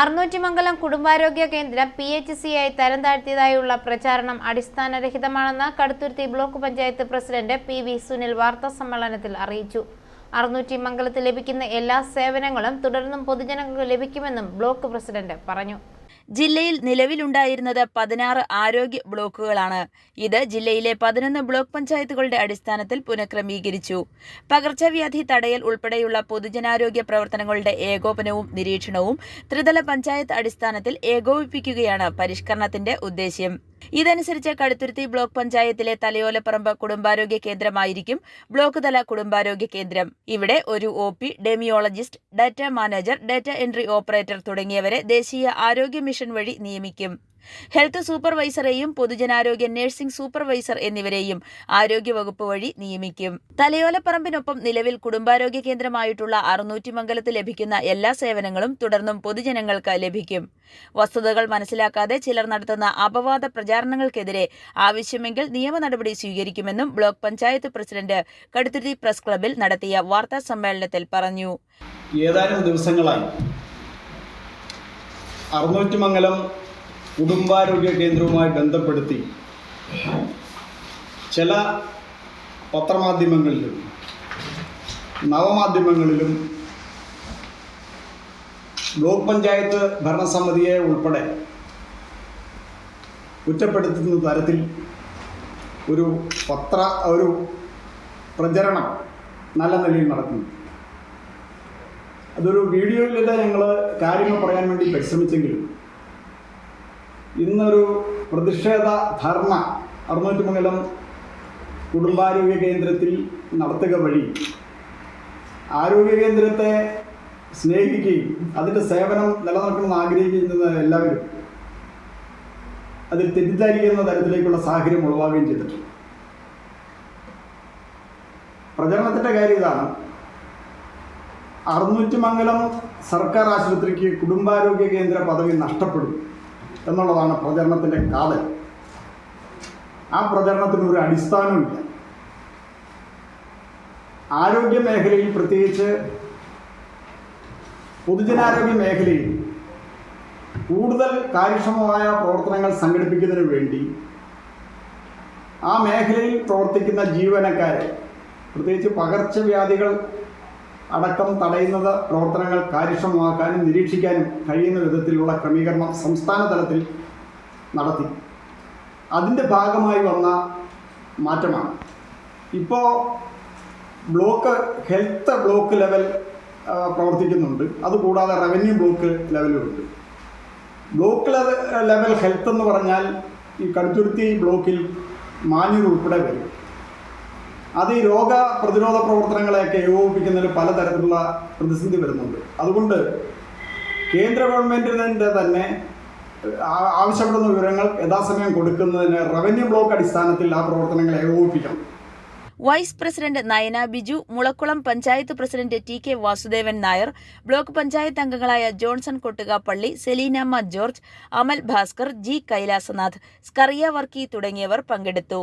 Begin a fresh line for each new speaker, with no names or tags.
അറുന്നൂറ്റിമംഗലം കുടുംബാരോഗ്യ കേന്ദ്രം P H C ആയി തരം താഴ്ത്തിയതായുള്ള പ്രചാരണം അടിസ്ഥാനരഹിതമാണെന്ന് Kaduthuruthy block panchayat president P V Sunil വാർത്താ സമ്മേളനത്തിൽ അറിയിച്ചു. അറുന്നൂറ്റിമംഗലത്ത് ലഭിക്കുന്ന എല്ലാ സേവനങ്ങളും തുടർന്നും പൊതുജനങ്ങൾക്ക് ലഭിക്കുമെന്നും ബ്ലോക്ക് പ്രസിഡന്റ് പറഞ്ഞു.
ജില്ലയിൽ നിലവിലുണ്ടായിരുന്നത് പതിനാറ് ആരോഗ്യ ബ്ലോക്കുകളാണ്. ഇത് ജില്ലയിലെ പതിനൊന്ന് ബ്ലോക്ക് പഞ്ചായത്തുകളുടെ അടിസ്ഥാനത്തിൽ പുനഃക്രമീകരിച്ചു. പകർച്ചവ്യാധി തടയൽ ഉൾപ്പെടെയുള്ള പൊതുജനാരോഗ്യ പ്രവർത്തനങ്ങളുടെ ഏകോപനവും നിരീക്ഷണവും ത്രിതല പഞ്ചായത്ത് അടിസ്ഥാനത്തിൽ ഏകോപിപ്പിക്കുകയാണ് പരിഷ്കരണത്തിന്റെ ഉദ്ദേശ്യം. ഇതനുസരിച്ച് കടുത്തുരുത്തി ബ്ലോക്ക് പഞ്ചായത്തിലെ തലയോലപ്പറമ്പ് കുടുംബാരോഗ്യ കേന്ദ്രമായിരിക്കും ബ്ലോക്ക് തല കുടുംബാരോഗ്യ കേന്ദ്രം. ഇവിടെ ഒരു epidemiologist data manager data entry operator തുടങ്ങിയവരെ ദേശീയ ആരോഗ്യ മിഷൻ വഴി നിയമിക്കും. ഹെൽത്ത് സൂപ്പർവൈസറെയും പൊതുജനാരോഗ്യ നഴ്സിംഗ് സൂപ്പർവൈസർ എന്നിവരെയും ആരോഗ്യവകുപ്പ് വഴി നിയമിക്കും. തലയോലപ്പറമ്പിനൊപ്പം നിലവിൽ കുടുംബാരോഗ്യ കേന്ദ്രമായിട്ടുള്ള അറുന്നൂറ്റിമംഗലത്ത് ലഭിക്കുന്ന എല്ലാ സേവനങ്ങളും തുടർന്നും പൊതുജനങ്ങൾക്ക് ലഭിക്കും. വസ്തുതകൾ മനസ്സിലാക്കാതെ ചിലർ നടത്തുന്ന അപവാദ പ്രചാരണങ്ങൾക്കെതിരെ ആവശ്യമെങ്കിൽ നിയമ നടപടി സ്വീകരിക്കുമെന്നും block panchayat president Kaduthuruthy press ക്ലബിൽ നടത്തിയ വാർത്താ സമ്മേളനത്തിൽ പറഞ്ഞു.
ഏതാനും ദിവസങ്ങളായി അറുന്നൂറ്റിമംഗലം കുടുംബാരോഗ്യ കേന്ദ്രവുമായി ബന്ധപ്പെടുത്തി ചില പത്രമാധ്യമങ്ങളിലും നവമാധ്യമങ്ങളിലും ബ്ലോക്ക് പഞ്ചായത്ത് ഭരണസമിതിയെ ഉൾപ്പെടെ കുറ്റപ്പെടുത്തുന്ന തരത്തിൽ ഒരു പത്ര ഒരു പ്രചരണം നല്ല നിലയിൽ നടക്കുന്നു. അതൊരു വീഡിയോയിലല്ല ഞങ്ങൾ കാര്യങ്ങൾ പറയാൻ വേണ്ടി പരിശ്രമിച്ചെങ്കിലും ഇന്നൊരു പ്രതിഷേധ ധർണ അറുന്നൂറ്റിമംഗലം കുടുംബാരോഗ്യ കേന്ദ്രത്തിൽ നടത്തുക വഴി ആരോഗ്യ കേന്ദ്രത്തെ സ്നേഹിക്കുകയും അതിന്റെ സേവനം നിലനിർത്തണമെന്ന് ആഗ്രഹിക്കുന്ന എല്ലാവരും അതിൽ തെറ്റിദ്ധരിക്കുന്ന തരത്തിലേക്കുള്ള സാഹചര്യം ഉളവാകുകയും ചെയ്തിട്ടുണ്ട്. പ്രചരണത്തിന്റെ കാര്യം ഇതാണ്. അറുന്നൂറ്റിമംഗലം സർക്കാർ ആശുപത്രിക്ക് കുടുംബാരോഗ്യ കേന്ദ്ര പദവി നഷ്ടപ്പെടും. എന്നുള്ളതാണ് പ്രചരണത്തിന്റെ കാതൽ. ആ പ്രചരണത്തിന് ഒരു അടിസ്ഥാനമില്ല. ആരോഗ്യ മേഖലയിൽ പ്രത്യേകിച്ച് പൊതുജനാരോഗ്യ മേഖലയിൽ കൂടുതൽ കാര്യക്ഷമമായ പ്രവർത്തനങ്ങൾ സംഘടിപ്പിക്കുന്നതിന് വേണ്ടി ആ മേഖലയിൽ പ്രവർത്തിക്കുന്ന ജീവനക്കാരെ പ്രത്യേകിച്ച് പകർച്ചവ്യാധികൾ അടക്കം തടയുന്നത് പ്രവർത്തനങ്ങൾ കാര്യക്ഷമമാക്കാനും നിരീക്ഷിക്കാനും കഴിയുന്ന വിധത്തിലുള്ള ക്രമീകരണം സംസ്ഥാന തലത്തിൽ നടത്തി. അതിന്റെ ഭാഗമായി വന്ന മാറ്റമാണ്. ഇപ്പോൾ ബ്ലോക്ക് ഹെൽത്ത് ബ്ലോക്ക് ലെവൽ പ്രവർത്തിക്കുന്നുണ്ട്. അതുകൂടാതെ റവന്യൂ ബ്ലോക്ക് ലെവലുമുണ്ട്. ബ്ലോക്ക് ലെവൽ ഹെൽത്ത് എന്ന് പറഞ്ഞാൽ ഈ കടുത്തുരുത്തി ബ്ലോക്കിൽ മാഞ്ഞൂർ ഉൾപ്പെടെ വരും. അത് ഈ രോഗ പ്രതിരോധ പ്രവർത്തനങ്ങളെയൊക്കെ ഏകോപിപ്പിക്കുന്നതിൽ പലതരത്തിലുള്ള പ്രതിസന്ധി വരുന്നുണ്ട്. അതുകൊണ്ട് കേന്ദ്ര ഗവൺമെന്റിന്റെ തന്നെ ആവശ്യപ്പെടുന്ന വിവരങ്ങൾ യഥാസമയം കൊടുക്കുന്നതിന് റവന്യൂ ബ്ലോക്ക് അടിസ്ഥാനത്തിൽ ആ പ്രവർത്തനങ്ങൾ ഏകോപിപ്പിക്കണം.
Vice president Nayana Biju Mulakkulam panchayat president T K Vasudevan Nair block panchayat അംഗങ്ങളായ Johnson Kottukappally Seleenamma George Amal Bhaskar G Kailasanath Scaria Varkey തുടങ്ങിയവർ പങ്കെടുത്തു.